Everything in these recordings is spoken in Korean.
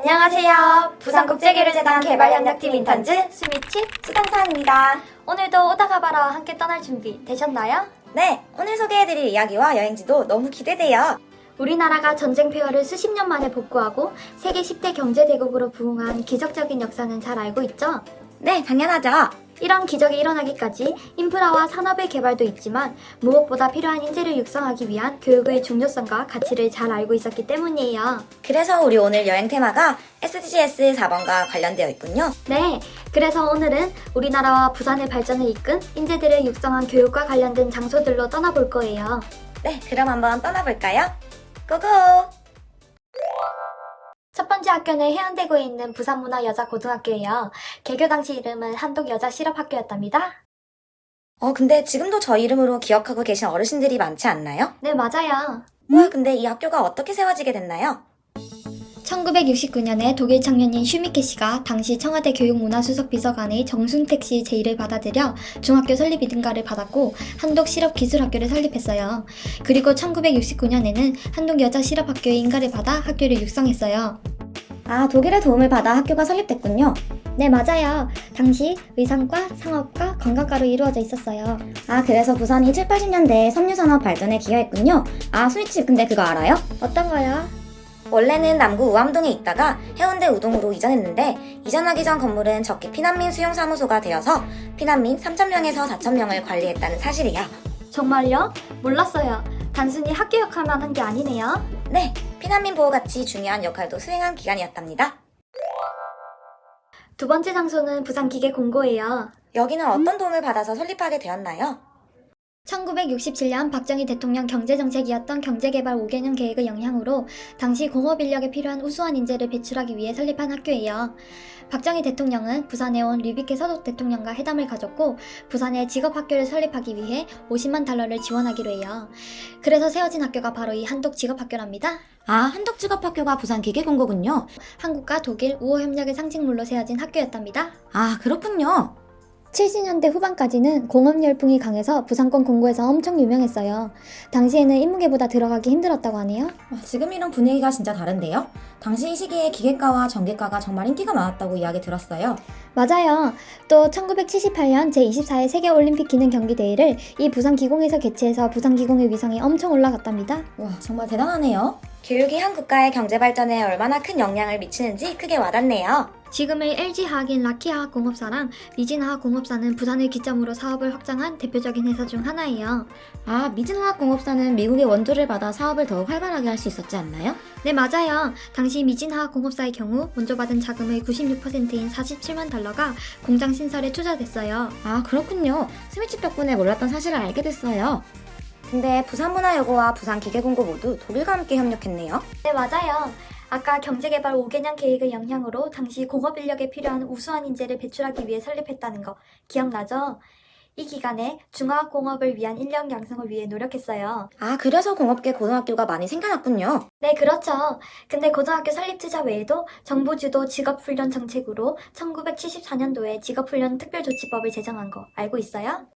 안녕하세요. 부산국제교류재단 개발협력팀 인턴즈 수미치 수강사입니다. 오늘도 오다 가봐라 함께 떠날 준비 되셨나요? 네, 오늘 소개해드릴 이야기와 여행지도 너무 기대돼요. 우리나라가 전쟁 폐허를 수십 년 만에 복구하고 세계 10대 경제대국으로 부흥한 기적적인 역사는 잘 알고 있죠? 네, 당연하죠. 이런 기적이 일어나기까지 인프라와 산업의 개발도 있지만 무엇보다 필요한 인재를 육성하기 위한 교육의 중요성과 가치를 잘 알고 있었기 때문이에요. 그래서 우리 오늘 여행 테마가 SDGs 4번과 관련되어 있군요. 네, 그래서 오늘은 우리나라와 부산의 발전을 이끈 인재들을 육성한 교육과 관련된 장소들로 떠나볼 거예요. 네, 그럼 한번 떠나볼까요? 고고! 첫 번째 학교는 해운대구에 있는 부산문화여자고등학교예요. 개교 당시 이름은 한독여자실업학교였답니다. 어, 근데 지금도 저 이름으로 기억하고 계신 어르신들이 많지 않나요? 네, 맞아요. 와, 근데 이 학교가 어떻게 세워지게 됐나요? 1969년에 독일 청년인 슈미케 씨가 당시 청와대 교육문화수석 비서관의 정순택 씨의 제의를 받아들여 중학교 설립 이등가를 받았고 한독 실업기술학교를 설립했어요. 그리고 1969년에는 한독 여자 실업학교의 인가를 받아 학교를 육성했어요. 아, 독일의 도움을 받아 학교가 설립됐군요. 네, 맞아요. 당시 의상과 상업과 관광가로 이루어져 있었어요. 아, 그래서 부산이 7, 80년대에 섬유산업 발전에 기여했군요. 아, 스위치 근데 그거 알아요? 어떤 거요? 원래는 남구 우암동에 있다가 해운대 우동으로 이전했는데 이전하기 전 건물은 적기 피난민 수용 사무소가 되어서 피난민 3,000명에서 4,000명을 관리했다는 사실이야. 정말요? 몰랐어요. 단순히 학교 역할만 한 게 아니네요. 네, 피난민 보호같이 중요한 역할도 수행한 기간이었답니다. 두 번째 장소는 부산기계 공고예요. 여기는 어떤 도움을 받아서 설립하게 되었나요? 1967년 박정희 대통령 경제정책이었던 경제개발 5개년 계획의 영향으로 당시 공업 인력에 필요한 우수한 인재를 배출하기 위해 설립한 학교예요. 박정희 대통령은 부산에 온 류비케 서독 대통령과 회담을 가졌고 부산에 직업학교를 설립하기 위해 50만 달러를 지원하기로 해요. 그래서 세워진 학교가 바로 이 한독 직업학교랍니다. 아, 한덕직업학교가 부산 기계공고군요. 한국과 독일 우호 협력의 상징물로 세워진 학교였답니다. 아, 그렇군요. 70년대 후반까지는 공업 열풍이 강해서 부산권 공고에서 엄청 유명했어요. 당시에는 인문계보다 들어가기 힘들었다고 하네요. 와, 지금 이런 분위기가 진짜 다른데요? 당시 이 시기에 기계과와 전기과가 정말 인기가 많았다고 이야기 들었어요. 맞아요. 또 1978년 제24회 세계올림픽 기능 경기 대회를 이 부산 기공에서 개최해서 부산 기공의 위상이 엄청 올라갔답니다. 와, 정말 대단하네요. 교육이 한 국가의 경제 발전에 얼마나 큰 영향을 미치는지 크게 와닿네요. 지금의 LG화학인 라키화학 공업사랑 미진화학 공업사는 부산을 기점으로 사업을 확장한 대표적인 회사 중 하나예요. 아, 미진화학 공업사는 미국의 원조를 받아 사업을 더욱 활발하게 할 수 있었지 않나요? 네, 맞아요. 당시 미진화학공업사의 경우 먼저 받은 자금의 96%인 47만 달러가 공장 신설에 투자됐어요. 아, 그렇군요. 스위치 덕분에 몰랐던 사실을 알게 됐어요. 근데 부산문화여고와 부산기계공고 모두 독일과 함께 협력했네요. 네, 맞아요. 아까 경제개발 5개년 계획의 영향으로 당시 공업 인력에 필요한 우수한 인재를 배출하기 위해 설립했다는 거 기억나죠? 이 기간에 중화공업을 위한 인력 양성을 위해 노력했어요. 아, 그래서 공업계 고등학교가 많이 생겨났군요. 네, 그렇죠. 근데 고등학교 설립 투자 외에도 정부 주도 직업훈련 정책으로 1974년도에 직업훈련 특별조치법을 제정한 거 알고 있어요?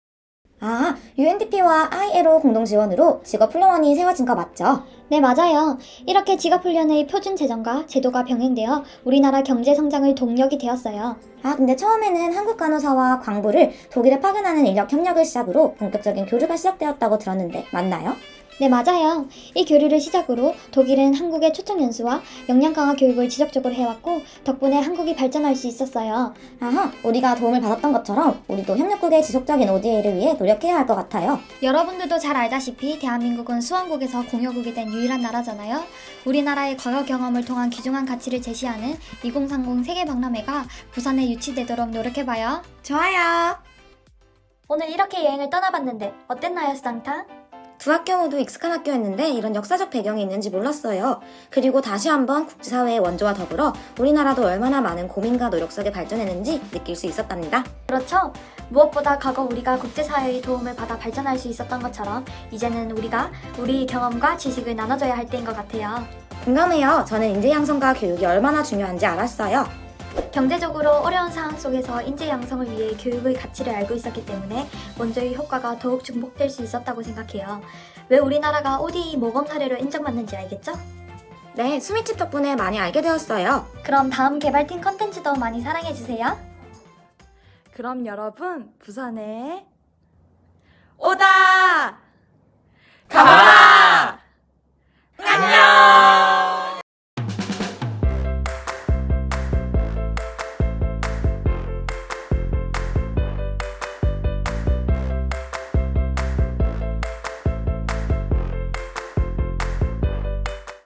아, UNDP와 ILO 공동 지원으로 직업훈련원이 세워진 거 맞죠? 네, 맞아요. 이렇게 직업훈련의 표준 제정과 제도가 병행되어 우리나라 경제 성장의 동력이 되었어요. 아, 근데 처음에는 한국 간호사와 광부를 독일에 파견하는 인력 협력을 시작으로 본격적인 교류가 시작되었다고 들었는데 맞나요? 네, 맞아요. 이 교류를 시작으로 독일은 한국의 초청 연수와 역량 강화 교육을 지속적으로 해왔고 덕분에 한국이 발전할 수 있었어요. 아하, 우리가 도움을 받았던 것처럼 우리도 협력국의 지속적인 ODA를 위해 노력해야 할 것 같아요. 여러분들도 잘 알다시피 대한민국은 수원국에서 공여국이 된 유일한 나라잖아요. 우리나라의 과거 경험을 통한 귀중한 가치를 제시하는 2030 세계 박람회가 부산에 유치되도록 노력해봐요. 좋아요. 오늘 이렇게 여행을 떠나봤는데 어땠나요, 수당탕? 두 학교 모두 익숙한 학교였는데 이런 역사적 배경이 있는지 몰랐어요. 그리고 다시 한번 국제사회의 원조와 더불어 우리나라도 얼마나 많은 고민과 노력 속에 발전했는지 느낄 수 있었답니다. 그렇죠. 무엇보다 과거 우리가 국제사회의 도움을 받아 발전할 수 있었던 것처럼 이제는 우리가 우리의 경험과 지식을 나눠줘야 할 때인 것 같아요. 공감해요. 저는 인재 양성과 교육이 얼마나 중요한지 알았어요. 경제적으로 어려운 상황 속에서 인재 양성을 위해 교육의 가치를 알고 있었기 때문에 원조의 효과가 더욱 증폭될 수 있었다고 생각해요. 왜 우리나라가 ODE 모범 사례로 인정받는지 알겠죠? 네, 수미집 덕분에 많이 알게 되었어요. 그럼 다음 개발팀 컨텐츠도 많이 사랑해주세요. 그럼 여러분, 부산에 오다!